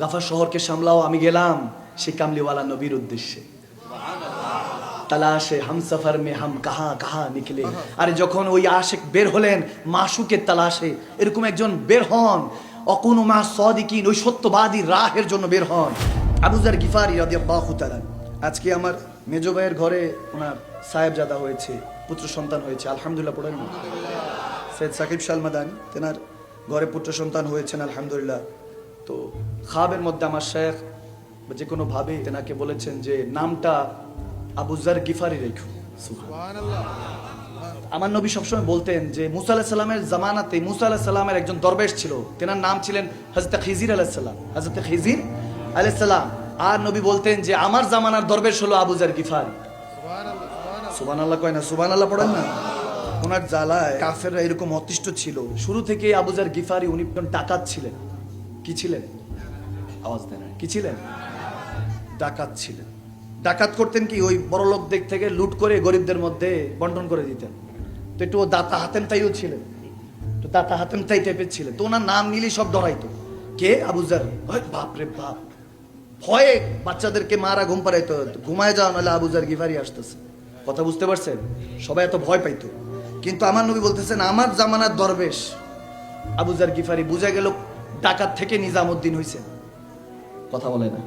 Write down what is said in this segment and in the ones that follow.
গাফা শহরকে সামলাও, আমি গেলাম সেই কামলিওয়ালা নবীর উদ্দেশ্যে। তালাশে হাম সফর মে হাম কাহা কাহা নিকলে। আরে যখন ওই আশেক বের হলেন, মাসুকের তালাশে, এরকম একজন বের হন, অকুন মা সদিকিন, ওই সত্যবাদী রাহের জন্য বের হন। আবুজার গিফারি রাদিয়াল্লাহু তাআলা আজকে আমার মেজো ভাইয়ের ঘরে ওনার সাহেবজাদা হয়েছে, পুত্র সন্তান হয়েছে, আলহামদুলিল্লাহ পড়েন সৈয়দ সাকিব শালমাদানি তেনার ঘরে পুত্র সন্তান হয়েছেন, আলহামদুলিল্লাহ। তো খাবের মধ্যে আমার শেখ যে কোনো ভাবে তেনাকে বলেছেন যে নামটা আবুজার গিফারি রেখো। আমার নবী সবসময় বলতেন যে মুসা আলাহ সাল্লামের জামানাতে মুসা আলাহ সাল্লামের একজন দরবেশ ছিল। তেনার নাম ছিলেন হজরত খিজির আলাহ সাল্লাম হজরত খিজির আলাহ সাল্লাম আর নবী বলতেন যে আমার জামানার দরবেশ হলো আবুজার গিফারি। সুবান আল্লাহ কয় না সুবান আল্লাহ পড়েন না? ওনার জ্বালায় কাফেররা এরকম অতিষ্ঠ ছিল। শুরু থেকে আবুজার গিফারি উনি একজন ডাকাত ছিলেন। কি ছিলেন? আওয়াজ দেন কি ছিলেন? ডাকাত ছিলেন। ডাকাত করতেন কি? ওই বড় লোক দিক থেকে লুট করে গরিবদের মধ্যে বন্টন করে দিতেন। তো একটু ও দাতা হাতেম তাইও ছিলেন। তো দাতা হাতেম তাই টাইপের ছিলেন। তো ওনার নাম নিলেই সব ডরাইতো। কে? আবুজার বাপ রে বাপ। ভয়ে বাচ্চাদেরকে মারা ঘুম পাড়াইতো। ঘুমায় যাও, নাহলে আবুজার গিফারি আসতেছে। কথা বুঝতে পারছেন? সবাই এত ভয় পাইতো। কিন্তু আমার নবী বলতেছেন, আমার জামানার দরবেশ আবুজার গিফারি বুঝা গেল ডাকাত থেকে নিজামুদ্দিন হইছেন কথা বলে না।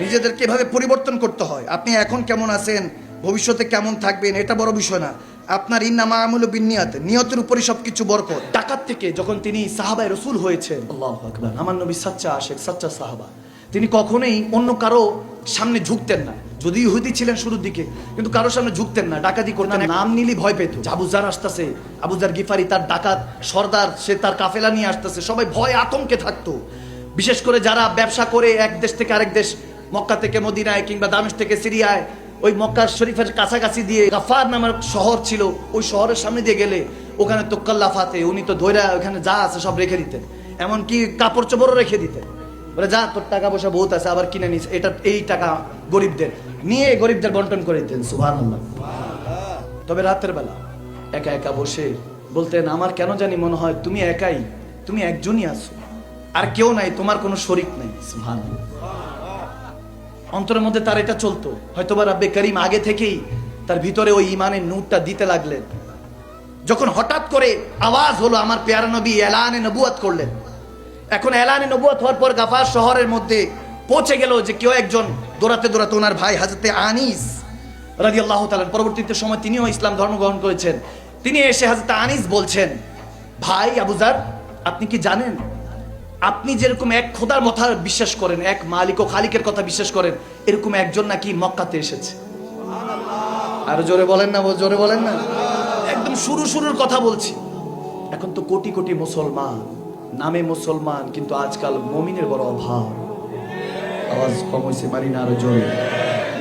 নিজেদেরকে এভাবে পরিবর্তন করতে হয়। আপনি এখন কেমন আছেন? ভবিষ্যতে কেমন থাকবেন? এটা বড় বিষয় না। আপনার ইন্নামা আমল বিনিয়াত নিয়তের উপরে সবকিছু বরকত। ডাকাত থেকে যখন তিনি সাহাবায় রসুল হয়েছেন আল্লাহ আকবার। আমার নবী সাচ্চা আশেখ সাচ্চা সাহাবা তিনি কখনোই অন্য কারও সামনে ঝুঁকতেন না। যদি ইহুদি ছিলেন শুরুর দিকে, কিন্তু কারও সামনে ঝুঁকতেন না। ডাকাতি করতেন। নাম নিলি ভয় পেত। আবুজার আসতেছে। আবুজার গিফারি, তার ডাকাত, সর্দার, সে তার কাফেলা নিয়ে আসতেছে। সবাই ভয় আতঙ্কে থাকতো। বিশেষ করে যারা ব্যবসা করে এক দেশ থেকে আরেক দেশ, মক্কা থেকে মদিনায় কিংবা দামেশ থেকে সিরিয়ায়, ওই মক্কা শরীফের কাছাকাছি দিয়ে গাফার নামের শহর ছিল। ওই শহরের সামনে দিয়ে গেলে ওখানে তোক্কাল্লাফাতে, উনি তো ধৈরা ওখানে যা আছে সব রেখে দিতেন। এমনকি কাপড় চোপড়ও রেখে দিতেন। বলে, যা, তোর টাকা পয়সা বহুত আছে, আবার কিনে নিস। এটা, এই টাকা গরিবদের। নিয়ে গরিবদের বন্টন করে দিতেন সুভান তবে রাতের বেলা একা একা বসে বলতেন, আমার কেন জানি মনে হয় তুমি একাই, তুমি একজনই আছো। আর কেউ নাই, তোমার কোনো শরিক নাই। সুবহান অন্তরের মধ্যে তার এটা চলতো। হয়তোবা রাব্বে করিম আগে থেকেই তার ভিতরে ওই ইমানের নূরটা দিতে লাগলেন। যখন হঠাৎ করে আওয়াজ হলো, আমার পেয়ারা নবী এলানে নবুয়াত করলেন। এখন এলানে নবুয়াত হওয়ার পর গাফার শহরের মধ্যে পৌঁছে গেল যে কেউ একজন দৌড়াতে দৌড়াতে ওনার ভাই হাজরতে আনিস রাজি আল্লাহ তালেন পরবর্তীতে সময় তিনিও ইসলাম ধর্ম গ্রহণ করেছেন। তিনি এসে হাজরতে আনিস বলছেন ভাই আবুজার আপনি কি জানেন? আপনি যেরকম এক খোদার কথা বিশ্বাস করেন এক মালিক ও খালিকের কথা বিশ্বাস করেন এরকম একজন নাকি মক্কাতে এসেছে। আর জোরে বলেন না জোরে বলেন না। একদম শুরু শুরুর কথা বলছি। এখন তো কোটি কোটি মুসলমান। নামে মুসলমান, কিন্তু আজকাল মমিনের বড় অভাব। আওয়াজ কম হয়েছে পারি না আরও জোরে।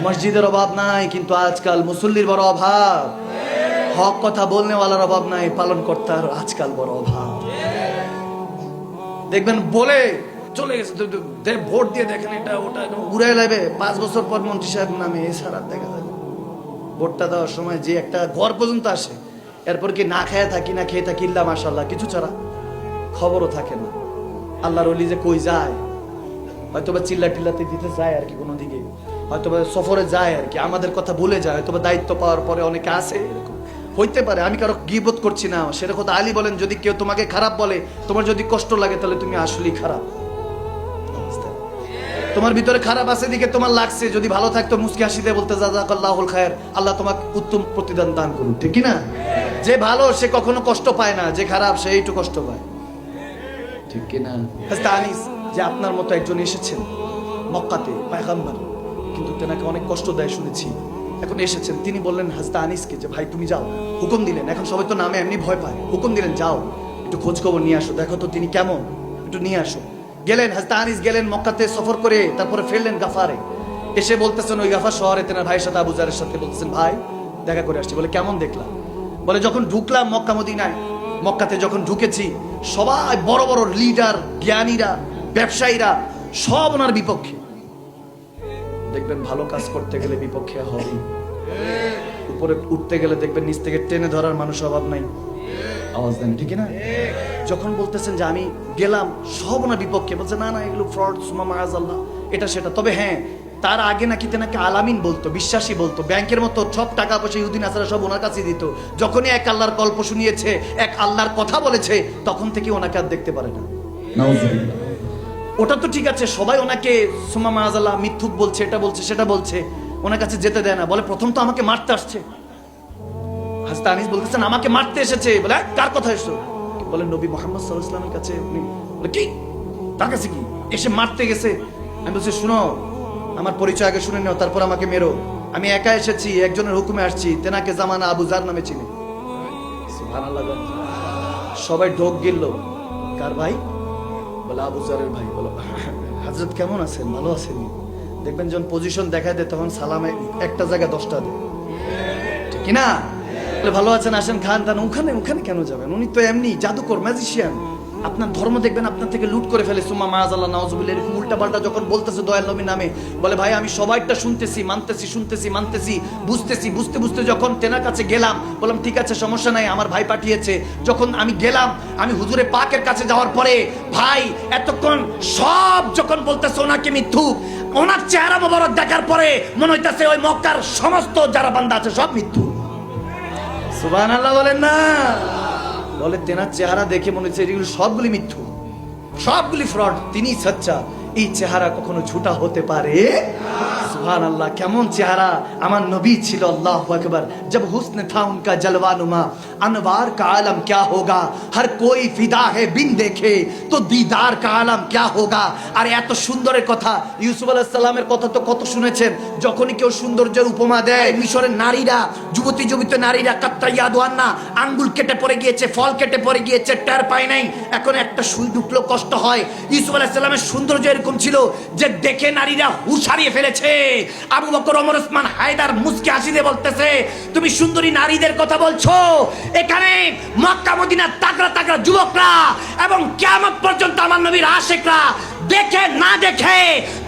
মসজিদের অভাব নাই, কিন্তু আজকাল মুসল্লির বড় অভাব। হক কথা বলনেওয়ালার অভাব নাই পালন কর্তার আজকাল বড় অভাব। দেখবেন বলে চলে গেছে ভোট দিয়ে দেখেন এটা, ওটা উড়ে যাবে পাঁচ বছর পর মন্ত্রী সাহেব নামে এছাড়া দেখা যাবে ভোটটা দেওয়ার সময় যে একটা ঘর পর্যন্ত আসে, এরপর কি না খেয়ে থাকি, না খেয়ে থাকি, ইল্লা মাসাল্লাহ কিছু ছাড়া। খবরও থাকে না। আল্লাহর অলি যে কই যায়? হয়তো বা চিল্লা টিল্লাতে দিতে যায় আর কি কোনো দিকে। হয়তো বা সফরে যায় আর কি, আমাদের কথা ভুলে যায় হয়তো বা দায়িত্ব পাওয়ার পরে অনেকে আসে এরকম। হইতে পারে, আমি কারও গিবোধ করছি না। সেটা কথা আলী বলেন, যদি কেউ তোমাকে খারাপ বলে, তোমার যদি কষ্ট লাগে, তাহলে তুমি আসলেই খারাপ। তোমার ভিতরে খারাপ আছে দিকে তোমার লাগছে। যদি ভালো থাকতো, মুসকি হাসি দিয়ে বলতে, জাজাকাল্লাহুল খায়ের আল্লাহ তোমাকে উত্তম প্রতিদান দান করুন। ঠিক না? যে ভালো, সে কখনো কষ্ট পায় না। যে খারাপ, সে একটু কষ্ট পায়। ঠিক কি না হাজরত আনিস যে আপনার মতো একজন এসেছেন মক্কাতে কিন্তু তেনাকে অনেক কষ্ট দেয় শুনেছি। এখন এসেছেন। তিনি বললেন আনিসকে যে, ভাই, তুমি যাও। হুকুম দিলেন। এখন সবাই তো নামে এমনি ভয় পায়। হুকুম দিলেন, যাও, একটু খোঁজ খবর নিয়ে আসো। দেখো তো তিনি কেমন। একটু নিয়ে আসো। গেলেন আনিস গেলেন মক্কাতে সফর করে, তারপরে ফেরলেন গাফারে। এসে বলতেছেন, ওই গাফার শহরে তেনার ভাইয়ের সাথে আবুজারের সাথে। বলতেছেন, ভাই, দেখা করে আসছি। বলে, কেমন দেখলাম বলে, যখন ঢুকলাম মক্কা মদিনায়, মক্কাতে যখন ঢুকেছি সবাই বড় বড় লিডার জ্ঞানীরা, ব্যবসায়ীরা, সব ওনার বিপক্ষে। দেখবেন ভালো কাজ করতে গেলে বিপক্ষে হবে উপরে উঠতে গেলে দেখবেন নিচ থেকে টেনে ধরার মানুষ অভাব নাই। আওয়াজ দেন, ঠিক না? যখন বলতেছেন যে আমি গেলাম, সব ওনার বিপক্ষে। বলছে, না না, এগুলো ফ্রড সুমা মায়াজ আল্লাহ এটা সেটা। তবে হ্যাঁ তার আগে নাকি তেনাকে আলামিন বলতো বিশ্বাসী বলতো ব্যাংকের মতো সব টাকা পয়সা ইউদিন আসারা সব ওনার কাছে দিত। যখনই এক আল্লাহর গল্প শুনিয়েছে এক আল্লাহর কথা বলেছে তখন থেকে ওনাকে আর দেখতে পারে না। ওটা তো ঠিক আছে সবাই ওনাকে সুমা মাজাল্লাহ মিথ্যুক বলছে এটা বলছে সেটা বলছে ওনার কাছে যেতে দেয় না। বলে প্রথম তো আমাকে মারতে আসছে। হাসতা আনিস বলতেছেন আমাকে মারতে এসেছে। বলে "হ্যাঁ, কার কথা এসছো? বলে নবী মোহাম্মদ সাল্লাহ ইসলামের কাছে উনি বলে কি? তার কাছে কি? এসে মারতে গেছে। আমি বলছি শুনো আমার পরিচয় আগে শুনে নাও, তারপর আমাকে মেরো। আমি একা এসেছি, একজনের হুকুমে আসছি, তেনাকে জামানা আবু জার নামে চিনি। সবাই ঢোক গিলল। কার ভাই? বলে আবু জারের ভাই, বলো। হাজরত কেমন আছেন? ভালো আছেন? দেখবেন যখন পজিশন দেখা দেয়, তখন সালামে একটা জায়গায় দশটা দেয়। ঠিক না? ভালো আছেন, আসেন খান দান ওখানে ওখানে কেন যাবেন? উনি তো এমনি জাদুকর ম্যাজিশিয়ান আপনার ধর্ম দেখবেন, আপনার থেকে লুট করে ফেলে। সুমা মায়াজাল্লাহ নওয়াজুবিল্লাহ এরকম উল্টা পাল্টা যখন বলতেছে দয়াল নবী নামে, বলে, ভাই, আমি সবাইটা শুনতেছি, মানতেছি শুনতেছি, মানতেছি, বুঝতেছি, বুঝতে বুঝতে যখন তেনার কাছে গেলাম, বললাম, ঠিক আছে, সমস্যা নাই, আমার ভাই পাঠিয়েছে। যখন আমি গেলাম, আমি হুজুরে পাকের কাছে যাওয়ার পরে, ভাই, এতক্ষণ সব যখন বলতেছে ওনাকে মিথ্যুক, ওনার চেহারা মোবারক দেখার পরে মনে হইতেছে ওই মক্কার সমস্ত যারা বান্দা আছে সব মিথ্যু সুবাহ আল্লাহ বলেন না। বলে তেনার চেহারা দেখে মনে হচ্ছে এগুলো সবগুলি মিথ্যু। সবগুলি ফ্রড তিনি সচ্চা। এই চেহারা কখনো ঝুটা হতে পারে সুবহান আল্লাহ কেমন চেহারা আমার নবী ছিল আল্লাহ আকবার जब हुस्न था उनका जलवा नुमा अनवार का आलम क्या होगा हर कोई फिदा है बिन देखे तो दीदार का आलम क्या होगा আর এত সুন্দরের কথা ইউসুফ আলাইহিস সালামের কথা তো কত শুনেছেন যখনই কেউ সৌন্দর্যের উপমা দেয় মিশরের নারীরা যুবতী যুবিত নারীরা কাত্তাইয়া দোয়ান্না আঙ্গুল কেটে পড়ে গিয়েছে ফল কেটে পড়ে গিয়েছে টার পায় নাই এখন একটা সুই ঢুকলো কষ্ট হয় ইউসুফ আলাইহিস সালামের সৌন্দর্য এরকম ছিল যে দেখে নারীরা হুশ হারিয়ে ফেলেছে। আবু বকর, ওমর, ওসমান, হায়দার, মুসকে হাসি দিয়ে বলতেছে, তুমি সুন্দরী নারীদের কথা বলছো? এখানে মক্কা, মদিনার তাগড়া তাগড়া যুবকরা এবং কিয়ামত পর্যন্ত আমার নবীর আশেকরা দেখে, না দেখে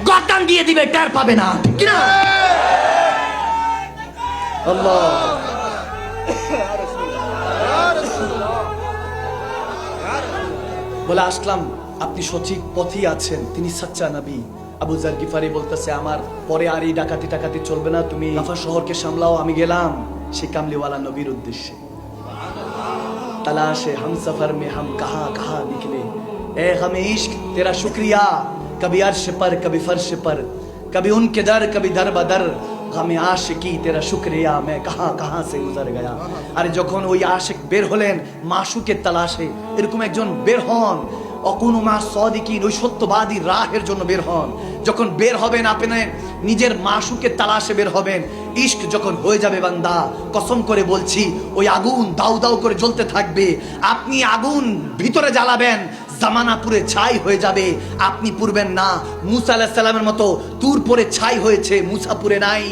গতান দিয়ে দিবে, টের পাবে না। বলে, আসলাম। আপনি সঠিক পথে আছেন। তিনি সাচ্চা নাবি। আবু জার গিফারি বলতেছে, আমার পরে আর এই ডাকাতি টাকাতি চলবে না। তুমি লাফা শহরকে সামলাও, আমি গেলাম। সে কামলিওয়ালা নবীর উদ্দেশ্যে। হাম মে হাম কাহা কাহা নিকলে। এ হামে ইশক, তেরা শুক্রিয়া। কবি পর কবি পর। কবি উনকে দর, কবি দর বদর আমি আশিকি, তেরা শুক্রিয়া, মে কাহা কাহা সে গুজার গয়া। আর যখন ওই আশিক বের হলেন মাসুকে তালাশে, এরকম একজন বের হন অকুন মা সদিকিন ওই সত্যবাদী রাহের জন্য বের হন। যখন বের হবেন আপনি, নিজের মাসুকে তালাশে বের হবেন। ইস্ক যখন হয়ে যাবে বান্দা, কসম করে বলছি, ওই আগুন দাউ দাউ করে জ্বলতে থাকবে। আপনি আগুন ভিতরে জ্বালাবেন জামানা পুরে ছাই হয়ে যাবে। আপনি পুরবেন না। মুসা আল্লাহ সাল্লামের মতো তুর পরে ছাই হয়েছে, মুসাপুরে নাই।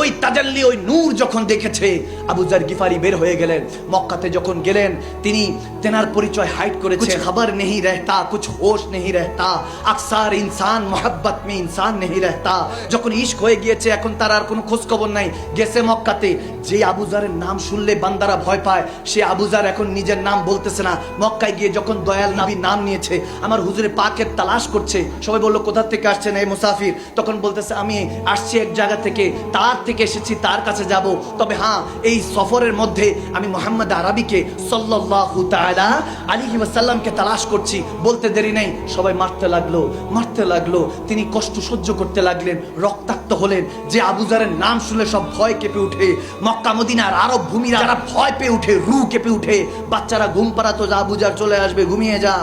ওই তাজাল্লি, ওই নূর যখন দেখেছে, আবু জার গিফারি বের হয়ে গেলেন। মক্কাতে যখন গেলেন, তিনি তেনার পরিচয় হাইট করেছে খাবার নেই রহতা, কুছ হোশ নেই রহতা। আকসার ইনসান, মোহাব্বত মে ইনসান নেই রহতা। যখন ইশক হয়ে গিয়েছে, এখন তার আর কোনো খোঁজ খবর নাই। গেছে মক্কাতে। যে আবুজারের নাম শুনলে বান্দারা ভয় পায়, সে আবুজার এখন নিজের নাম বলতেছে না। মক্কায় গিয়ে যখন দয়াল নাবি নাম নিয়ে নিয়েছে আমার হুজুরে পাকের তালাশ করছে। সবাই বলল, কোথা থেকে আসছেন এই মুসাফির? তখন বলতেছে, আমি আসছি এক জায়গা থেকে। তার থেকে এসেছি, তার কাছে যাব। তবে হ্যাঁ এই সফরের মধ্যে আমি মোহাম্মদ আরবিকে সাল্লাল্লাহু তাআলা আলাইহি ওয়াসাল্লামকে তালাশ করছি। বলতে দেরি নেই, সবাই মারতে লাগল মারতে লাগল। তিনি কষ্ট সহ্য করতে লাগলেন, রক্তাক্ত হলেন। যে আবুজারের নাম শুনলে সব ভয় কেঁপে উঠে মক্কা, মদিনার আরব ভূমিরা ভয় পেয়ে উঠে রু কেঁপে উঠে। বাচ্চারা ঘুম পাড়াতো আবুজার চলে আসবে, ঘুমিয়ে যা।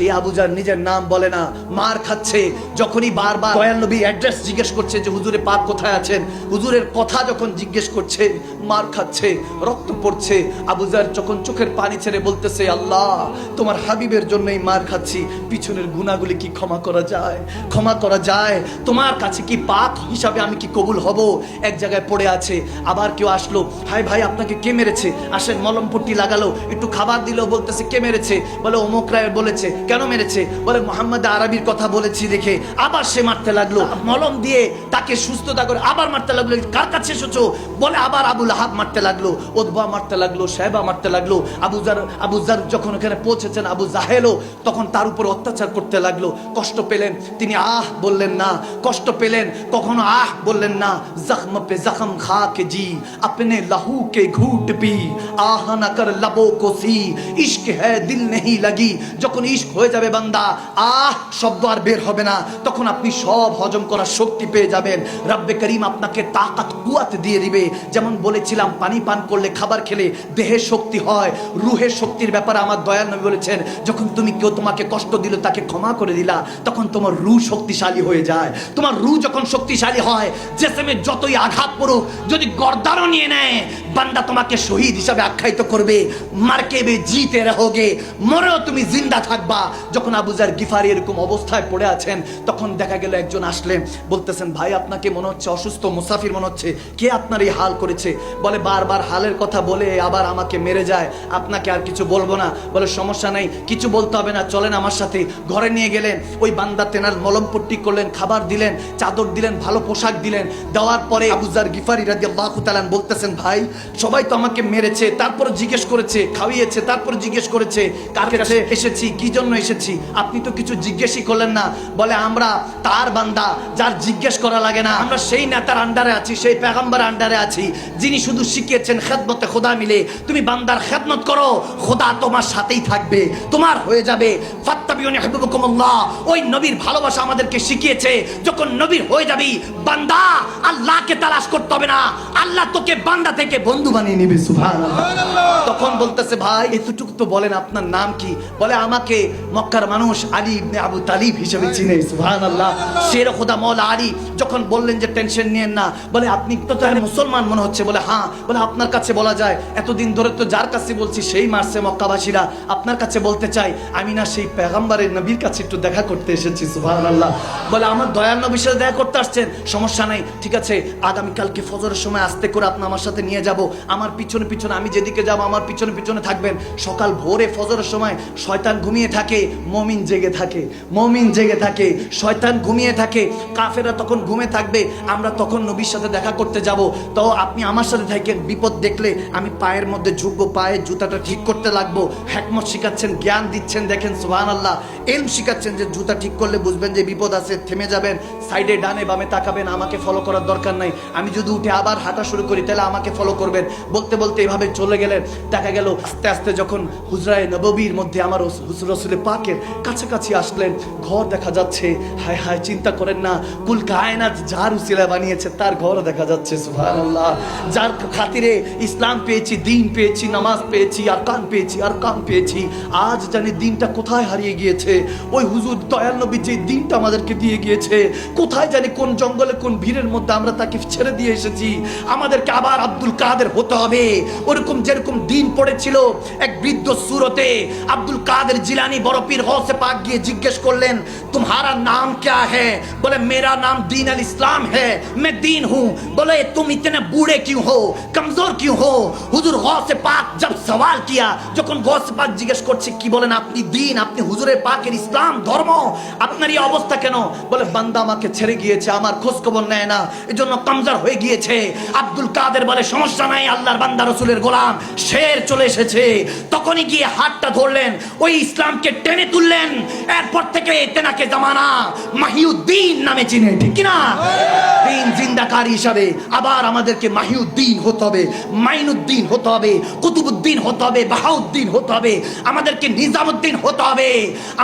সেই আবুজার নিজের নাম বলে না, মার খাচ্ছে। যখনই বারবার দয়াল নবী অ্যাড্রেস জিজ্ঞেস করছে যে, হুজুরে পাক কোথায় আছেন? হুজুরের কথা যখন জিজ্ঞেস করছে, মার খাচ্ছে, রক্ত পড়ছে আবুজার যখন চোখের পানি ছেড়ে বলতেছে, আল্লাহ, তোমার হাবিবের জন্যই মার খাচ্ছি, পিছনের গুণাগুলি কি ক্ষমা করা যায়? ক্ষমা করা যায়? তোমার কাছে কি পাক হিসাবে আমি কি কবুল হব? এক জায়গায় পড়ে আছে। আবার কেউ আসলো হাই ভাই, আপনাকে কে মেরেছে? আসেন মলম পট্টি লাগালো, একটু খাবার দিলেও বলতেছে, কে মেরেছে? বলে, অমুক রায় বলেছে কেন মেরেছে? বলে মোহাম্মদ আরবির কথা বলেছি দেখে আবার সে মারতে লাগল। মলম দিয়ে তাকে সুস্থতা করে আবার মারতে লাগল। কার কাছে এসেছ? বলে আবার আবুল হাব মারতে লাগল। ওদবা মারতে লাগল, সাহেবা মারতে লাগল। আবু জার আবু জার যখন ওখানে পৌঁছেছেন, আবু জাহেলও তখন তার উপর অত্যাচার করতে লাগল। কষ্ট পেলেন। তিনি আহ বললেন না। কষ্ট পেলেন। কখনো আহ বললেন না। জখম পে জখম খা কে জি, আপনি লাহু কে ঘুট পি। আহ না কর লবো কো সি। ইশক হ্যায়, দিল নেই লাগি। যখন ইশক হয়ে যাবে বান্দা। আহ, শব্দ আর বের হবে না। তখন আপনি সব হজম করার শক্তি পেয়ে যাবেন। রব্বে করিম আপনাকে তাকাত কুয়াত দিয়ে দিবে। যেমন বলেছিলাম, পানি পান করলে খাবার খেলে দেহের শক্তি হয়। রুহের শক্তির ব্যাপারে আমার দয়াল নবী বলেছেন, যখন তুমি কেউ তোমাকে কষ্ট দিল, তাকে ক্ষমা করে দিলা, তখন তোমার রু শক্তিশালী হয়ে যায়। তোমার রু যখন শক্তিশালী হয়, জেসেমে যতই আঘাত পড়ুক, যদি গর্দানও নিয়ে নেয় বান্দা তোমাকে শহীদ হিসাবে আখ্যায়িত করবে। মার্কেবে জিতে রহোগে মরেও তুমি জিন্দা থাকবা। যখন আবুজার গিফারি এরকম অবস্থায় পড়ে আছেন, তখন দেখা গেল একজন আসলেন বলতেছেন, ভাই, আপনাকে মনে হচ্ছে অসুস্থ, মুসাফির মনে হচ্ছে। কে আপনার এই হাল করেছে? বলে, বারবার হালের কথা বলে, আবার আমাকে মেরে যায়। আপনাকে আর কিছু বলব না। বলে, সমস্যা নেই, কিছু বলতে হবে না, চলেন আমার সাথে। ঘরে নিয়ে গেলেন। ওই বান্দা তেনার মলম পট্টি করলেন, খাবার দিলেন, চাদর দিলেন, ভালো পোশাক দিলেন। দেওয়ার পরে আবুজার গিফারি রাজি আল্লাহ বলতেছেন, ভাই সবাই তো আমাকে মেরেছে তারপর জিজ্ঞেস করেছে খাওয়িয়েছে তারপর জিজ্ঞেস করেছে কার কাছে এসেছি কি জন্য এসেছি? আপনি তো কিছু জিজ্ঞেসই করলেন না। বলে আমরা তার বান্দা যার জিজ্ঞেস করা লাগে না। আমরা সেই নেতার আন্ডারে আছি সেই পেগাম্বার আন্ডারে আছি যিনি শুধু শিখিয়েছেন খেদমতে খোদা মিলে। তুমি বান্দার খেদমত করো খোদা তোমার সাথেই থাকবে তোমার হয়ে যাবে। ফাত্তাবিউনি হাবিবুকুমুল্লাহ ওই নবীর ভালোবাসা আমাদেরকে শিখিয়েছে যখন নবীর হয়ে যাবি বান্দা আল্লাহকে তালাশ করতে হবে না। আল্লাহ তোকে বান্দা থেকে বন্ধু বানিয়ে নিবে সুবহানাল্লাহ। তখন বলতেছে ভাই এতটুকু তো বলেন আপনার নাম কি? বলে আমাকে মক্কার মানুষ আলী ইবনে আবু তালিব হিসেবে চিনে সুবহানাল্লাহ। শের খোদা মৌলা আলী যখন বললেন যে টেনশন নিয়েন না। বলে আপনি তো তাহলে মুসলমান মনে হচ্ছে। বলে হ্যাঁ। বলে আপনার কাছে বলা যায় এতদিন ধরে তো যার কাছে বলছি সেই মারছে মক্কাবাসীরা। আপনার কাছে বলতে চাই আমি না সেই পেগাম্বারের নবীর কাছে একটু দেখা করতে এসেছি সুবহানাল্লাহ। বলে আমার দয়াল নবীর সাথে দেখা করতে আসছেন। সমস্যা নাই ঠিক আছে। আগামীকালকে ফজরের সময় আসতে করে আপনি আমার সাথে নিয়ে যাব। আমার পিছনে পিছনে আমি যেদিকে যাব, আমার পিছনে পিছনে থাকবেন। সকাল ভোরে ফজরের সময় শয়তান ঘুমিয়ে থাকে, মমিন জেগে থাকে, মমিন জেগে থাকে, শয়তান ঘুমিয়ে থাকে। কাফেরা তখন ঘুমে থাকবে, আমরা তখন নবীর সাথে দেখা করতে যাব। তো আপনি আমার সাথে থাকেন, বিপদ দেখলে আমি পায়ের মধ্যে ঝুঁকবো পায়ের জুতাটা ঠিক করতে লাগবো। হ্যাকমত শিখাচ্ছেন, জ্ঞান দিচ্ছেন, দেখেন সুহান আল্লাহ এলম শিখাচ্ছেন যে জুতা ঠিক করলে বুঝবেন যে বিপদ আছে, থেমে যাবেন, সাইডে, ডানে, বামে তাকাবেন, আমাকে ফলো করার দরকার নাই। আমি যদি উঠে আবার হাঁটা শুরু করি, তাহলে আমাকে ফলো করবেন। বলতে বলতে এভাবে চলে গেলেন। দেখা গেল, আস্তে আস্তে যখন হুজরায় নববীর মধ্যে আমার রসুলে পাকের কাছাকাছি আসলেন, ঘর দেখা যাচ্ছে। হায় হায়, চিন্তা করেন না। কুল কায়নাত যার উসিলা বানিয়েছে, তার ঘর দেখা যাচ্ছে, সুবহানাল্লাহ। যার খাতিরে ইসলাম পেয়েছি, দিন পেয়েছি, নামাজ পেয়েছি আর কান পেয়েছি আর কান পেয়েছি। আজ জানি দিনটা কোথায় হারিয়ে গিয়েছে। ওই হুজুর দয়াল নবী যে দিনটা আমাদেরকে দিয়ে গিয়েছে, কোথায় জানি কোন জঙ্গলে, কোন ভিড়ের মধ্যে আমরা তাকে ছেড়ে দিয়ে এসেছি। আমাদেরকে আবার আব্দুল কাদের হতে হবে ওরকম যেরকম দিন পড়েছিল এক বৃদ্ধ সুরতে আব্দুল কাদের জিলানি বড় পীর গৌসে পাক গিয়ে জিজ্ঞেস করলেন तुम्हारा नाम क्या है बोले मेरा नाम दीन अल इस्लाम है मैं दीन हूँ बोले तुम इतने बूढ़े क्यों हो कमजोर क्यों हो হুজুর গৌসে পাক জব সওয়াল কিয়া যখন গৌসে পাক জিজ্ঞেস করছে কি বলেন আপনি দিন আপনি হুজুরের পাকের ইসলাম ধর্ম আপনার এই অবস্থা কেন বলে বান্দা আমাকে ছেড়ে গিয়েছে আমার খোঁজ খবর নেয় না এজন্য কমজোর হয়ে গিয়েছে আব্দুল কাদের বলে সমস্যা নাই আল্লাহর বান্দা রসুলের গোলাম, শের চলে এসেছে। তখনই গিয়ে হাতটা ধরলেন, ওই ইসলামকে টেনে তুললেন। এরপর থেকে তেনাকে জামানা মাহিউদ্দিন নামে চিনে, ঠিক কিনা? দিন জিন্দাকারী হিসাবে আবার আমাদেরকে মাহিউদ্দিন হতে হবে, মাইনুদ্দিন হতে হবে, কুতুবুদ্দিন হতে হবে, বাহাউদ্দিন হতে হবে, আমাদেরকে নিজামুদ্দিন হতে হবে,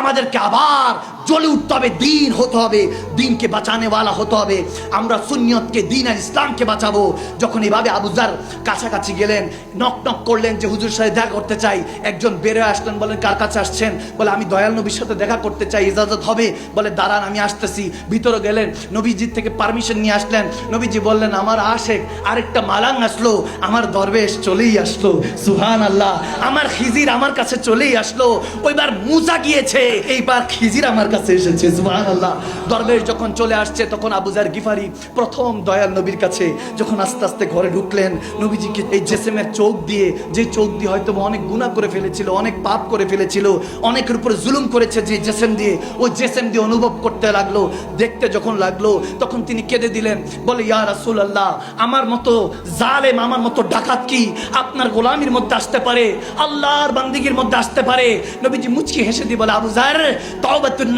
আমাদেরকে আবার জ্বলে উঠতে হবে, দিন হতে হবে, দিনকে বাঁচানে ওয়ালা হতে হবে। আমরা সুন্নিয়তকে, দিন আর ইসলামকে বাঁচাবো। যখন এভাবে আবুজার কাছাকাছি গেলেন নক নক করলেন যে, হুজুর সাথে দেখা করতে চাই। একজন বেরো আসলেন, বলেন, কার কাছে আসছেন? বলে, আমি দয়াল নবীর সাথে দেখা করতে চাই, ইজাজত হবে। বলে, দাঁড়ান, আমি আসতেছি। ভিতরে গেলেন, নবীজির থেকে পারমিশন নিয়ে আসলেন। নবীজি বললেন, আমার আশেক, আরেকটা মালাং আসলো, আমার দরবেশ চলেই আসলো। সুহান আল্লাহ আমার খিজির আমার কাছে চলেই আসলো। ওইবার মুসা গিয়েছে, এইবার খিজির আমার কাছে কাছে এসেছে, সুবহানাল্লাহ। দরবেশ যখন চলে আসছে, তখন আবুজার গিফারি প্রথম দয়াল নবীর কাছে যখন আস্তে আস্তে ঘরে ঢুকলেন, নবীজিকে এই জেসেমের চোখ দিয়ে, যে চোখ দিয়ে হয়তো অনেক গুনাহ করে ফেলেছিল, অনেক পাপ করে ফেলেছিল, অনেকের উপরে জুলুম করেছে যে জেসেম দিয়ে, ওই জেসেম দিয়ে অনুভব করতে লাগল, দেখতে যখন লাগল, তখন তিনি কেঁদে দিলেন, বলে, ইয়া রাসুল আল্লাহ আমার মতো জালেম, আমার মতো ডাকাত কি? আপনার গোলামির মধ্যে আসতে পারে, আল্লাহর বান্দিগির মধ্যে আসতে পারে? নবীজি মুচকি হেসে দিয়ে বলে, আবু জার তাওবাতুন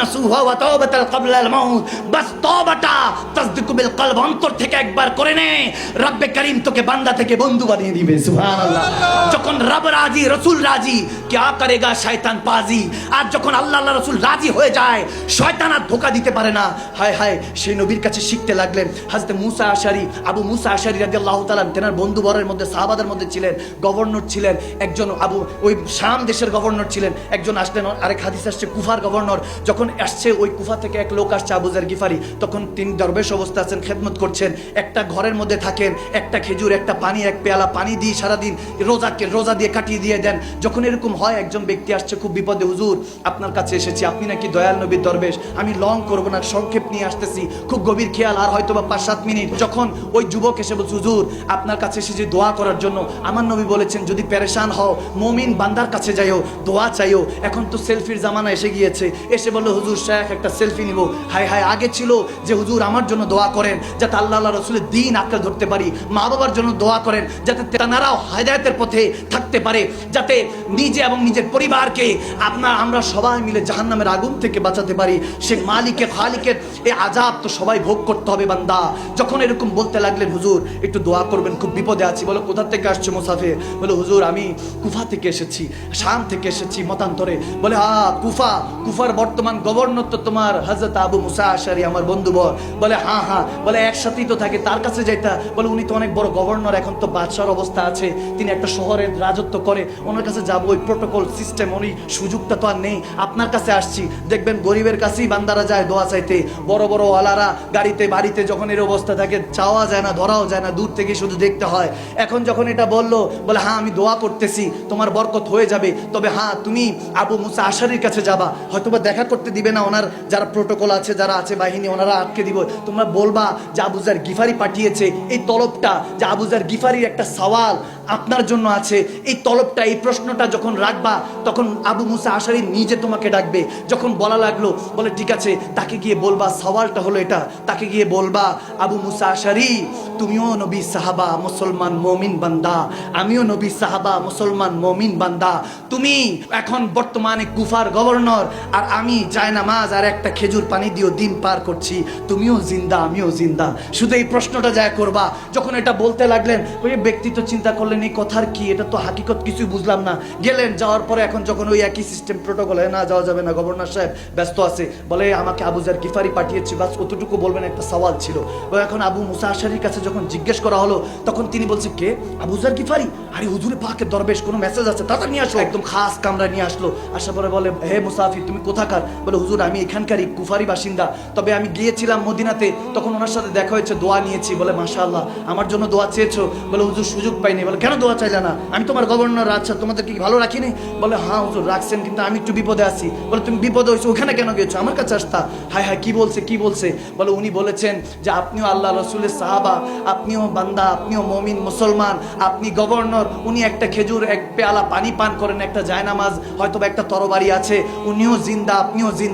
ধোকা দিতে পারে না। হায় হায়, সেই নবীর কাছে শিখতে লাগলেন হাজতে মুসা আশারি। আবু মুসা আশারি রাদিয়াল্লাহু তাআলা তেনার বন্ধুবরের মধ্যে, সাহাবাদের মধ্যে ছিলেন, গভর্নর ছিলেন। একজন আবু, ওই শাম দেশের গভর্নর ছিলেন। একজন আসলেন, আরেক হাদিস আসছে, কুফার গভর্নর। যখন আসছে, ওই কুফা থেকে এক লোক আসছে আবুজার গিফারি। তখন তিনি দরবেশ অবস্থা আছেন, খেদমত করছেন। একটা ঘরের মধ্যে থাকেন, একটা খেজুর, একটা পানি, এক পেয়ালা পানি দিয়ে সারাদিন রোজাকে রোজা দিয়ে কাটিয়ে দিয়ে দেন। যখন এরকম হয়, একজন ব্যক্তি আসছে, খুব বিপদে, হুজুর, আপনার কাছে এসেছি, আপনি নাকি দয়াল নবীর দরবেশ, আমি লং করব না, সংক্ষেপ নিয়ে আসতেছি, খুব গভীর খেয়াল, আর হয়তো বা পাঁচ সাত মিনিট। যখন ওই যুবক এসে বলছে, হুজুর, আপনার কাছে এসেছি দোয়া করার জন্য। আমার নবী বলেছেন, যদি পেরেশান হও, মমিন বান্দার কাছে যাইও, দোয়া চাইও। এখন তো সেলফির জামানা এসে গিয়েছে। এসে বলল, হুজুর শেখ একটা সেলফি নিব। হাই হাই আগে ছিল যে হুজুর আমার জন্য দোয়া করেন, যাতে আল্লাহ আল্লাহ রসুলের দিন আঁকড়ে ধরতে পারি। মা বাবার জন্য দোয়া করেন, যাতে তানারাও হায়দায়তের পথে থাকতে পারে, যাতে নিজে এবং নিজের পরিবারকে আপনার, আমরা সবাই মিলে জাহান্নামের আগুন থেকে বাঁচাতে পারি। সে মালিকের খালিকের এই আজাব তো সবাই ভোগ করতে হবে, বান্দা। যখন এরকম বলতে লাগলেন, হুজুর, একটু দোয়া করবেন, খুব বিপদে আছি। বলো, কোথা থেকে আসছো মোসাফে বলে, হুজুর, আমি কুফা থেকে এসেছি, শাম থেকে এসেছি মতান্তরে। বলে হা কুফা, কুফার বর্তমান গভর্নর তো তোমার হজরত আবু মুসা আশারি আমার বন্ধু বর বলে হ্যাঁ হ্যাঁ বলে, একসাথেই তো থাকে, তার কাছে যাইতা বলে, উনি তো অনেক বড় গভর্নর এখন তো বাদশার অবস্থা আছে। তিনি একটা শহরের রাজত্ব করে, ওনার কাছে যাব, ওই প্রোটোকল সিস্টেম উনি সুযোগটা তো আর নেই। আপনার কাছে আসছি। দেখবেন গরিবের কাছেই বান্দারা যায় দোয়া চাইতে। বড় বড় ওয়ালারা গাড়িতে, বাড়িতে যখন এর অবস্থা থাকে, চাওয়া যায় না, ধরাও যায় না, দূর থেকে শুধু দেখতে হয়। এখন যখন এটা বলল, বলে হ্যাঁ আমি দোয়া করতেছি, তোমার বরকত হয়ে যাবে। তবে হ্যাঁ তুমি আবু মুসা আশারির কাছে যাবা। হয়তোবা দেখা করতে দিবে না ওনার যারা প্রোটোকল আছে, যারা আছে বাহিনী, ওনারা আটকে দিব। তোমরা বলবা যে আবুজার গিফারি পাঠিয়েছে, এই তলবটা যে আবুজার গিফারির একটা সওয়াল আপনার জন্য আছে, এই তলবটা, এই প্রশ্নটা যখন রাখবা, তখন আবু মুসা আশারি নিজে তোমাকে ডাকবে। যখন বলা লাগল, বলে, ঠিক আছে। তাকে গিয়ে বলবা, সওয়ালটা হলো এটা। তাকে গিয়ে বলবা, আবু মুসা আশারি, তুমিও নবী সাহাবা, মুসলমান মমিন বান্দা। আমিও নবী সাহাবা, মুসলমান মমিন বান্দা। তুমি এখন বর্তমানে কুফার গভর্নর, আর আমি জায়নামাজ আর একটা খেজুর পানি দিও দিন পার করছি। তুমিও জিন্দা আমিও জিন্দা। শুধু এই প্রশ্নটা যায় করবা। যখন এটা বলতে লাগলেন ওই ব্যক্তি তো চিন্তা করলেন এই কথার কি? এটা তো হাকিকত কিছুই বুঝলাম না। গেলেন যাওয়ার পরে এখন যখন ওই একই সিস্টেম প্রোটোকল হয় না যাওয়া যাবে না গভর্নর সাহেব ব্যস্ত আছে। বলে আমাকে আবুজার গিফারি পাঠিয়েছে। বাস অতটুকু বলবেন একটা সওয়াল ছিল। এখন আবু মুসা আশারির কাছে যখন জিজ্ঞেস করা হলো তখন তিনি বলছে কে? আবুজার গিফারি? আরে হুজুরে পাকে দরবেশ কোনো মেসেজ আছে? তাড়াতাড়ি নিয়ে আসলো। একদম খাস কামরা নিয়ে আসলো। আসার পরে বলে হে মুসাফির তুমি কোথাকার? বলে হুজুর, আমি এখানকারই কুফারি বাসিন্দা। তবে আমি গিয়েছিলাম মদিনাতে, তখন ওনার সাথে দেখা হয়েছে, দোয়া নিয়েছি। বলে, মাশাআল্লাহ, আমার জন্য দোয়া চেয়েছো। বলে, হুজুর, সুযোগ পাইনি। বলে, কেন দোয়া চাইলে না? আমি তোমার গভর্নর আচ্ছা তোমাদের কি ভালো রাখিনি? বলে হ্যাঁ হুজুর, রাখছেন, কিন্তু আমি একটু বিপদে আছি। বলে, তুমি বিপদে হয়েছো, ওখানে কেন গেছো আমার কাছে আসতা। হায় হায়, কি বলছে কি বলছে? বলে, উনি বলেছেন যে, আপনিও আল্লাহ রসুলের সাহাবা, আপনিও বান্দা, আপনিও মমিন, মুসলমান, আপনি গভর্নর। উনি একটা খেজুর, এক পেয়ালা পানি পান করেন, একটা জায়নামাজ হয়তো একটা তরবারি আছে। উনিও জিন্দা, আপনিও জিন্দা।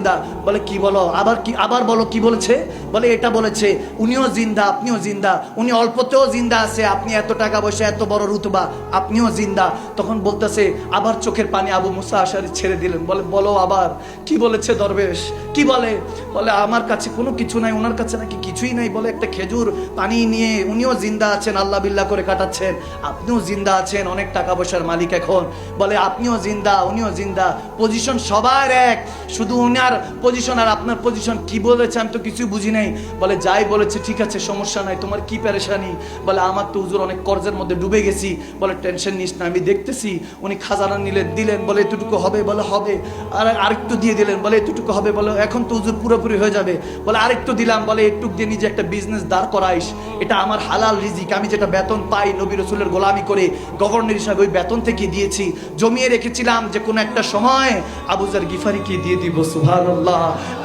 বলে, কি বলো? আবার কি, আবার বলো, কি বলেছে? বলে, এটা বলেছে, উনিও জিন্দা, আপনিও জিন্দা। উনি অল্পতেও জিন্দা আছে, আপনি এত টাকা পয়সা, এত বড় রুতবা, আপনিও জিন্দা। তখন বলতেছে, আবার চোখের পানি আবু মুসা আশারি ছেড়ে দিলেন। বলে, বলো আবার, কি বলেছে দরবেশ? কি বলে? বলে, আমার কাছে কোনো কিছু নাই ওনার কাছে নাকি কিছুই নাই। বলে, একটা খেজুর পানি নিয়ে উনিও জিন্দা আছেন, আল্লাহ বিল্লাহ করে কাটাচ্ছেন। আপনিও জিন্দা আছেন, অনেক টাকা পয়সার মালিক এখন। বলে, আপনিও জিন্দা, উনিও জিন্দা। পজিশন সবার এক। শুধু উনার পজিশন আর আপনার পজিশন কি বলেছে আমি তো কিছুই বুঝি নাই। বলে, যাই বলেছে, ঠিক আছে, সমস্যা নাই, তোমার কি পেরেশানি? বলে, আমার তো হুজুর অনেক কর্জের মধ্যে ডুবে গেছি। বলে, টেনশন নিস না, আমি দেখতেছি। উনি খাজানা নিলেন দিলেন, বলে, এতটুকু হবে? বলে, হবে। আর আরেকটু দিয়ে দিলেন, বলে, এতটুকু হবে? বলে, এখন তো হুজুর পুরোপুরি হয়ে যাবে। বলে, আরেকটু দিলাম। বলে, একটু দিয়ে নিজে একটা বিজনেস দাঁড় করাইস। এটা আমার হালাল রিজিক। আমি যেটা বেতন পাই নবী রসুলের গোলামি করে গভর্নর হিসাবে ওই বেতন থেকে দিয়েছি। জমিয়ে রেখেছিলাম যে কোনো একটা সময় আবুজার গিফারিকে দিয়ে দিব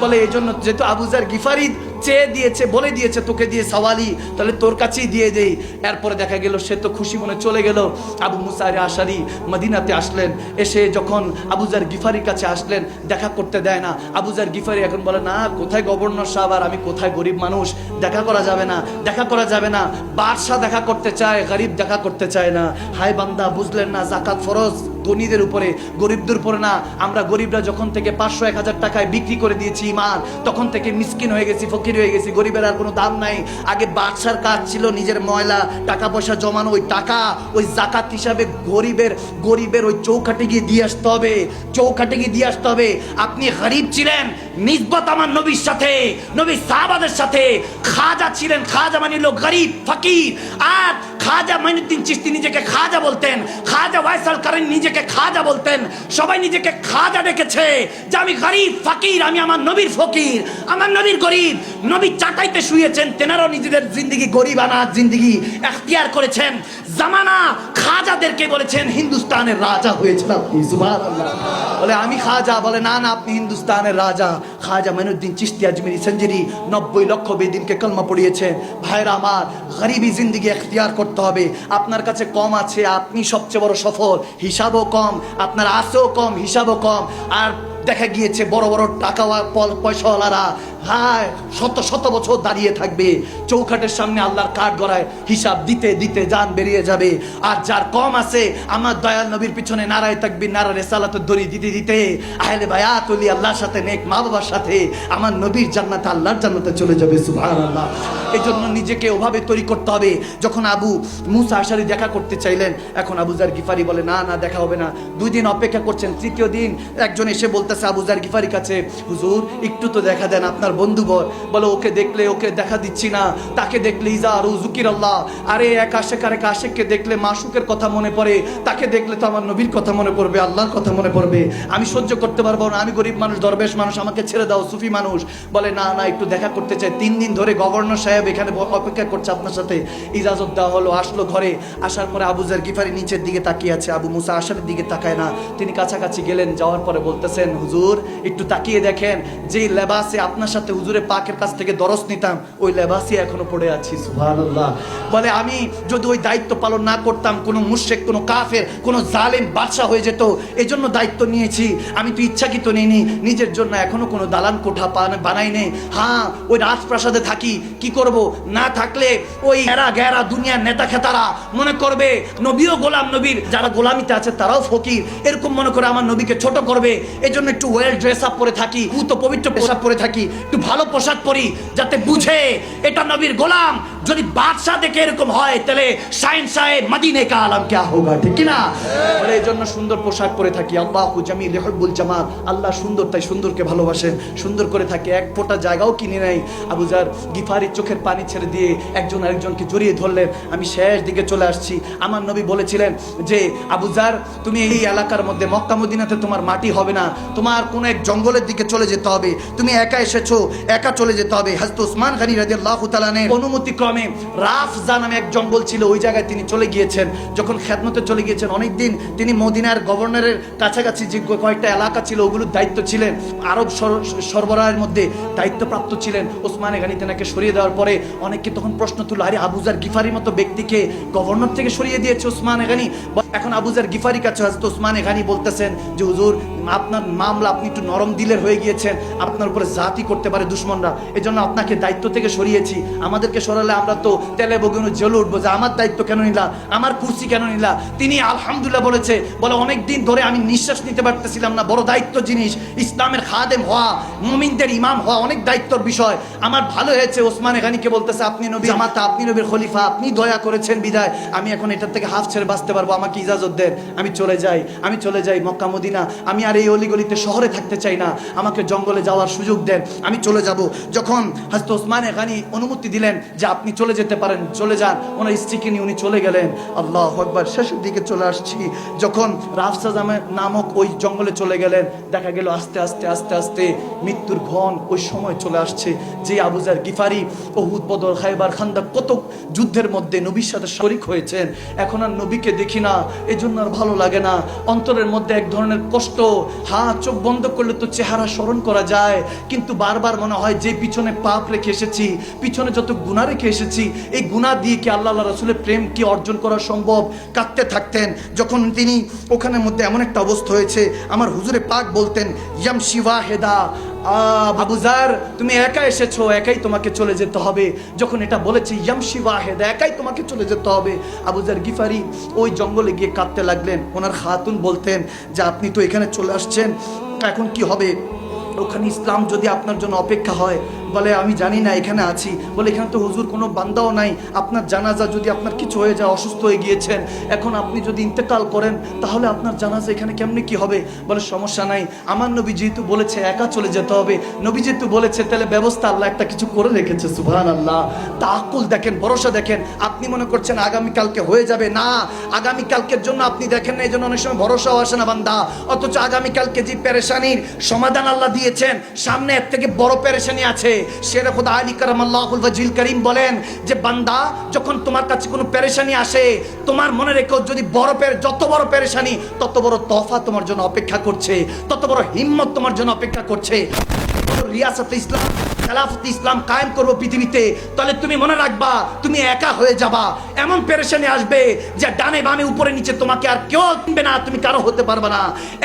বলে যেহেতু আবুজার গিফারি চেয়ে দিয়েছে, বলে দিয়েছে তোকে দিয়ে সওয়ালি, তাহলে তোর কাছেই দিয়ে দেই। এরপরে দেখা গেল, সে তো খুশি মনে চলে গেল। আবু আশারি মদিনাতে আসলেন। এসে যখন আবুজার গিফারির কাছে আসলেন, দেখা করতে দেয় না। আবুজার গিফারি এখন বলে, না, কোথায় গভর্নর সাহেব আর আমি কোথায় গরিব মানুষ? দেখা করা যাবে না, দেখা করা যাবে না। বাদশাহ দেখা করতে চায়, গরিব দেখা করতে চায় না। হাই বান্দা, বুঝলেন না জাকাত ফরজ। ধনীদের উপরে, গরিবদের উপরে না। আমরা গরিবরা যখন থেকে পাঁচশো, এক হাজার টাকায় বিক্রি করে দিয়েছি ইমান তখন থেকে মিসকিন হয়ে গেছি, ফকির হয়ে গেছি, গরিবের আর কোনো দাম নাই। আগে বাদশার কাজ ছিল নিজের ময়লা, টাকা পয়সা জমানো, ওই টাকা, ওই জাকাত হিসাবে গরিবের গরিবের ওই চৌকাটে গিয়ে দিয়ে আসতে হবে। চৌকাটে গিয়ে দিয়ে আসতে হবে। আপনি গরিব ছিলেন নিসবত আমার নবীর সাথে, নবীর সাহাবাদের সাথে। খাজা ছিলেন, খাজা মানে লোক গরিব, ফকির। আর খাজা মাইনুদ্দিন চিস্তি নিজেকে খাজা বলতেন, খাজা ওয়াইসাল কারেন নিজেকে খাজা বলতেন। সবাই নিজেকে খাজা ডেকেছে যে আমি গরিব, ফকির, আমি আমার নবীর ফকির, আমার নবীর গরিব। নবী চাটাইতে শুয়েছেন, তেনারাও নিজেদের জিন্দিগি গরিব আনা জিন্দিগি এখতিয়ার করেছেন। জামানা খাজাদেরকে বলেছেন, হিন্দুস্তানের রাজা হয়েছিল আপনি বলে, আমি খাজা। বলে, না না, আপনি হিন্দুস্তানের রাজা। খাজা মাইনুদ্দিন চিস্তি আজমিরি সঞ্জেরি নব্বই লক্ষ বেদিনকে কলমা পড়িয়েছেন ভাইরা আমার, গরিবী জিন্দিগি এখতিয়ার করতে হবে। আপনার কাছে কম আছে, আপনি সবচেয়ে বড় সফল। হিসাবও কম, আপনার আছেও কম, হিসাবও কম। আর দেখা গিয়েছে, বড় বড় টাকা পয়সাওয়ালারা হ্যাঁ শত শত বছর দাঁড়িয়ে থাকবে। চৌখাটের সামনে আল্লাহর কাঠ গড়ায় হিসাব দিতে দিতে যান বেরিয়ে যাবে। আর যার কম আছে, আমার দয়াল নবীর পিছনে নারায় থাকবি নারা রেসালাতের দড়ি দিতে দিতে। আহলে বায়াত অলি আল্লাহর সাথে, নেক মা বাবার সাথে আমার নবীর জান্নাতে, আল্লাহর জান্নাতে চলে যাবে, সুবহানাল্লাহ। এই জন্য নিজেকে ওভাবে তৈরি করতে হবে। যখন আবু মুসা আশারি দেখা করতে চাইলেন, এখন আবুজার গিফারি বলে, না না, দেখা হবে না। দুই দিন অপেক্ষা করছেন, তৃতীয় দিন একজন এসে বলতেছে আবুজার গিফারি কাছে, হুজুর, একটু তো দেখা দেন, আপনার বন্ধু বল বলে, ওকে দেখলে ওকে দেখা দিচ্ছি না, তাকে দেখলে ইজা আর জুকির আল্লাহ, আরে এক আশেক আর এক আশেককে দেখলে মাসুকের কথা মনে পড়ে, তাকে দেখলে তো আমার নবীর কথা মনে পড়বে, আল্লাহর কথা মনে পড়বে, আমি সহ্য করতে পারব না, আমি গরিব মানুষ, দরবেশ মানুষ, আমাকে ছেড়ে দাও, সুফি মানুষ, বলে, না না, একটু দেখা করতে চাই, তিন দিন ধরে গভর্নর সাহেব এখানে অপেক্ষা করছে আপনার সাথে, ইজাজত দেওয়া হলো, আসলো ঘরে, আসার পরে আবুজার গিফারি নিচের দিকে তাকিয়ে আছে, আবু মুসা আসারের দিকে তাকায় না, তিনি কাছাকাছি গেলেন, যাওয়ার পরে বলতেছেন, হুজুর, একটু তাকিয়ে দেখেন, যে লেবাসে আপনার সাথে হুজুরে পাকের কাছ থেকে দরস নিতাম, ওই লেবাসই এখনও পড়ে আছি, সুবহানাল্লাহ। বলে, আমি যদি ওই দায়িত্ব পালন না করতাম, কোনো মুশেক কোনো কাফের, কোনো জালেম বাদশা হয়ে যেত এই জন্য দায়িত্ব নিয়েছি। আমি তো ইচ্ছাকৃত নিইনি, নিজের জন্য এখনও কোনো দালান কোঠা বানাই নেই। হ্যাঁ ওই রাজপ্রাসাদে থাকি, কি করব? না থাকলে ওই এরা গেরা দুনিয়ার নেতা খেতারা মনে করবে, নবীও গোলাম নবীর, যারা গোলামিতে আছে তারাও ফকির। এরকম মনে করে আমার নবীকে ছোট করবে। এই জন্য একটু ওয়েল ড্রেস আপ পরে থাকি তো পবিত্র পোশাক পরে থাকি। একটু ভালো পোশাক পরি যাতে বুঝে এটা নবীর গোলাম যদি বাদশাহ দেখে এরকম হয়, তাহলে সাইন সাহেব মাদিনে কা আলাম কে হোগা, ঠিক কি না? বলে, এই জন্য সুন্দর পোশাক পরে থাকি। আল্লাহু জামিল ইহুব্বুল জামাল। আল্লাহ সুন্দর, তাই সুন্দরকে ভালোবাসেন। সুন্দর করে থাকে, এক ফোঁটা জায়গাও কিনে নেয়। আবুজার গিফারি চোখের পানি ছেড়ে দিয়ে একজন আরেকজনকে জড়িয়ে ধরলেন। আমি শেষ দিকে চলে আসছি। আমার নবী বলেছিলেন যে, আবু আবুজার তুমি এই এলাকার মধ্যে মক্কা মদিনাতে তোমার মাটি হবে না। তোমার কোন এক জঙ্গলের দিকে চলে যেতে হবে। তুমি একা এসেছ, একা চলে যেতে হবে। হাজরত উসমান গানি রাদিয়াল্লাহু তাআলার অনুমতি ক্রমে রাফজা নামে এক জঙ্গল ছিল, ওই জায়গায় তিনি চলে গিয়েছেন। যখন খেদমতে চলে গিয়েছেন অনেক দিন তিনি মদিনার গভর্নরের কাছাকাছি যে কয়েকটা এলাকা ছিল, ওগুলোর দায়িত্ব ছিলেন। আরব সরবরাহের মধ্যে দায়িত্বপ্রাপ্ত ছিলেন। ওসমান গানি তেনাকে সরিয়ে দেওয়ার পরে অনেকে তখন প্রশ্ন তুলো আরে আবুজার গিফারির মতো ব্যক্তিকে গভর্নর থেকে সরিয়ে দিয়েছে ওসমান গানি এখন আবুজার গিফারি কাছে হাজরত ওসমান গানি বলতেছেন যে, হুজুর, আপনার মামলা আপনি একটু নরম দিলের হয়ে গিয়েছেন। আপনার উপরে জাতি করতে পারে দুশ্মনরা। এজন্য আপনাকে দায়িত্ব থেকে সরিয়েছি। আমাদেরকে সরালে আমরা তো তেলে বগুনো জ্বলে উঠবো। যে, আমার দায়িত্ব কেন নিলা? আমার কুর্সি কেন নিলা? তিনি আলহামদুলিল্লাহ বলেছে, বলে, অনেক দিন ধরে আমি নিঃশ্বাস নিতে পারতেছিলাম না। বড় দায়িত্ব জিনিস, ইসলামের খাদেম হওয়া, মুমিনদের ইমাম হওয়া অনেক দায়িত্বর বিষয়। আমার ভালো হয়েছে। ওসমান এখানিকে বলতেছে, আপনি নবী জামাতা, আপনি নবীর খলিফা, আপনি দয়া করেছেন বিদায়। আমি এখন এটার থেকে হাফ ছেড়ে বাঁচতে পারব। আমাকে ইজাজত দেন। আমি চলে যাই, আমি চলে যাই মক্কা, মদিনা। আমি আর এই অলিগলিতে শহরে থাকতে চাই না। আমাকে জঙ্গলে যাওয়ার সুযোগ দেন। আমি চলে যাব। যখন হাজরত ওসমানে গানি অনুমতি দিলেন যে আপনি চলে যেতে পারেন, চলে যান। ওনার স্ত্রীকে নিয়ে উনি চলে গেলেন। আল্লাহ একবার শেষের দিকে চলে আসছি। যখন রাফসা জামে- নামক ওই জঙ্গলে চলে গেলেন, দেখা গেল আস্তে আস্তে আস্তে আস্তে মৃত্যুর ঘন ওই সময় চলে আসছে। যে আবুজার গিফারি ওহুদ বদর, খাইবার খান্দা কত যুদ্ধের মধ্যে নবীর সাথে শরিক হয়েছেন। এখন আর নবীকে দেখি না। এজন্য আর ভালো লাগে না। অন্তরের মধ্যে এক ধরনের কষ্ট হ্যাঁ চোখ বন্ধ করলে তো চেহারা স্মরণ করা যায়। কিন্তু বারবার মনে হয় যে পিছনে পাপ রেখে এসেছি, পিছনে যত গুণা রেখে এসেছি, এই গুণা দিয়ে কি আল্লাহ রসুলের প্রেম কি অর্জন করা সম্ভব? কাঁদতে থাকতেন, যখন তিনি ওখানের মধ্যে এমন একটা অবস্থা হয়েছে, আমার হুজুরে পাক বলতেন ইয়াম শিবা হেদা আবুজার তুমি একা এসেছ, একাই তোমাকে চলে যেতে হবে। যখন এটা বলেছে ইয়ামশি ওয়াহেদ একাই তোমাকে চলে যেতে হবে। আবুজার গিফারি ওই জঙ্গলে গিয়ে কাঁদতে লাগলেন। ওনার খাতুন বলতেন যে, আপনি তো এখানে চলে আসছেন, এখন কি হবে? ওখানে ইসলাম যদি আপনার জন্য অপেক্ষা হয় বলে, আমি জানি না, এখানে আছি। বলে, এখানে তো হুজুর কোনো বান্দাও নাই। আপনার জানাজা যদি আপনার কিছু হয়ে যায়, অসুস্থ হয়ে গিয়েছেন, এখন আপনি যদি ইন্তেকাল করেন, তাহলে আপনার জানাজা এখানে কেমনে কি হবে? বলে, সমস্যা নাই। আমার নবী যেহেতু বলেছে, একা চলে যেতে হবে। নবী যেহেতু বলেছে, তাহলে ব্যবস্থা আল্লাহ একটা কিছু করে রেখেছে সুবহান আল্লাহ তা তাকুল দেখেন, ভরসা দেখেন। আপনি মনে করছেন আগামীকালকে হয়ে যাবে? না। আগামীকালকের জন্য আপনি দেখেন না এই জন্য অনেক সময় ভরসাও আসে না বান্দা। অথচ আগামীকালকে যে পেরেশানির সমাধান আল্লাহ দিয়েছেন, সামনে এর থেকে বড় পেরেশানি আছে। সেরা খুদা আলী কারাম আল্লাহুল করিম বলেন যে, বান্দা, যখন তোমার কাছে কোনো পেরেশানি আসে, তোমার মনে রেখো যদি বড় যত বড় পেরেশানি, তত বড় তফা তোমার জন্য অপেক্ষা করছে, তত বড় হিম্মত তোমার জন্য অপেক্ষা করছে। রিয়াসত ইসলাম খেলাফত ইসলাম কায়েম করব পৃথিবীতে, তাহলে তুমি মনে রাখবা, তুমি একা হয়ে যাবা। এমন পেরেশানি আসবে যে ডানে বামে, উপরে নিচে তোমাকে আর কেউ কিনবে না, তুমি কারও হতে পারবে না।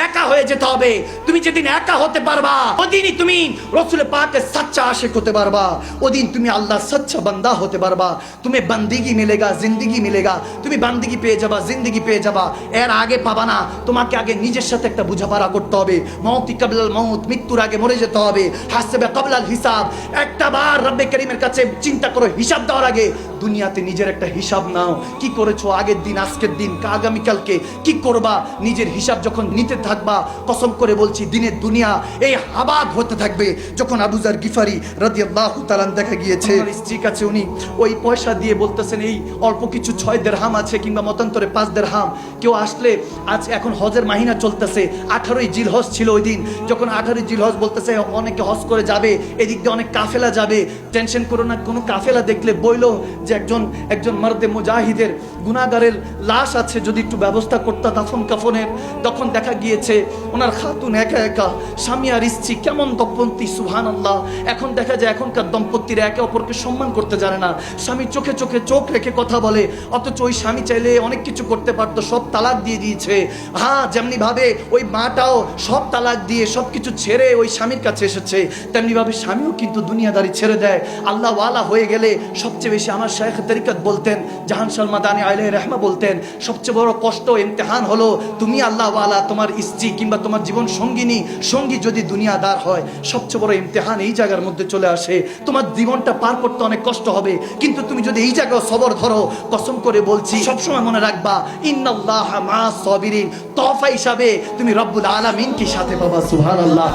একা হয়ে যেতে হবে। তুমি যেদিন একা হতে পারবা, ওদিনই তুমি রসুলের পাকে সচ্চা আশেক হতে পারবা। ওদিন তুমি আল্লাহ সচ্চা বান্দা হতে পারবা। তুমি বান্দিগি মিলেগা, জিন্দিগি মিলেগা। তুমি বান্দিগি পেয়ে যাবা, জিন্দিগি পেয়ে যাবা। এর আগে পাবা না। তোমাকে আগে নিজের সাথে একটা বুঝাপড়া করতে হবে। মৌতি কাবিলাল মৌত মৃত্যুর আগে মরে যেতে হবে। হাসবে কাবলাল হিসাব। একটা বার রব্বে করিমের কাছে চিন্তা করো, হিসাব দেওয়ার আগে দুনিয়াতে নিজের একটা হিসাব নাও। কি করেছ আগের দিন, আজকের দিন আগামীকালকে? কি করবা? নিজের হিসাব যখন নিতে থাকবা, কসম করে বলছি, দিনের দুনিয়া এই হাবাদ হতে থাকবে। যখন আবুজার গিফারি রাদিয়াল্লাহু তাআলা দেখা গিয়েছে স্ত্রীর কাছে উনি ওই পয়সা দিয়ে বলতেছেন, এই অল্প কিছু ছয় দেড়হাম আছে কিংবা মতান্তরে পাঁচ দেড়হাম। কেউ আসলে আজ এখন হজের মাহিনা চলতেছে। আঠারোই জিল হজ ছিল ওই দিন। যখন আঠারোই জিল হজ বলতেছে, অনেকে হজ করে যাবে, এদিক দিয়ে অনেক কাফেলা যাবে টেনশন করো না, কোনো কাফেলা দেখলে বইলো যে একজন একজন মারদে মুজাহিদের গুনাগারের লাশ আছে, যদি একটু ব্যবস্থা করতে দাফন কাফনের। তখন দেখা গিয়েছে, ওনার খাতুন একা একা, স্বামী আর স্ত্রী কেমন দম্পতি সুহান আল্লাহ এখন দেখা যায়, এখনকার দম্পতিরা একে অপরকে সম্মান করতে জানে না। স্বামী চোখে চোখে চোখ রেখে কথা বলে, অথচ ওই স্বামী চাইলে অনেক কিছু করতে পারতো, সব তালাক দিয়ে দিয়েছে। হ্যাঁ যেমনি ভাবে ওই মাটাও সব তালাক দিয়ে সব কিছু ছেড়ে ওই স্বামীর কাছে এসেছে তেমনি ভাবে স্বামীও কিন্তু দুনিয়াদারি ছেড়ে দেয়। আল্লাহ ওয়ালা হয়ে গেলে সবচেয়ে বেশি আমার শেখ তরিকত বলতেন, জাহান শর্মা দানি আলাই রহমা বলতেন, সবচেয়ে বড় কষ্ট ইমতেহান হলো তুমি আল্লাহ ওয়ালা তোমার স্ত্রী কিংবা তোমার জীবন সঙ্গিনী, সঙ্গী যদি দুনিয়াদার হয়, সবচেয়ে বড় ইমতেহান এই জায়গার মধ্যে চলে আসে। তোমার জীবনটা পার করতে অনেক কষ্ট হবে, কিন্তু তুমি যদি এই জায়গায় সবর ধরো, কসম করে বলছি, সবসময় মনে রাখবা, ইন্নাল্লাহ মা সবিরিন। তফা হিসাবে তুমি রব্বুল আলামিনকে সাথে পাবা, সুবহানাল্লাহ।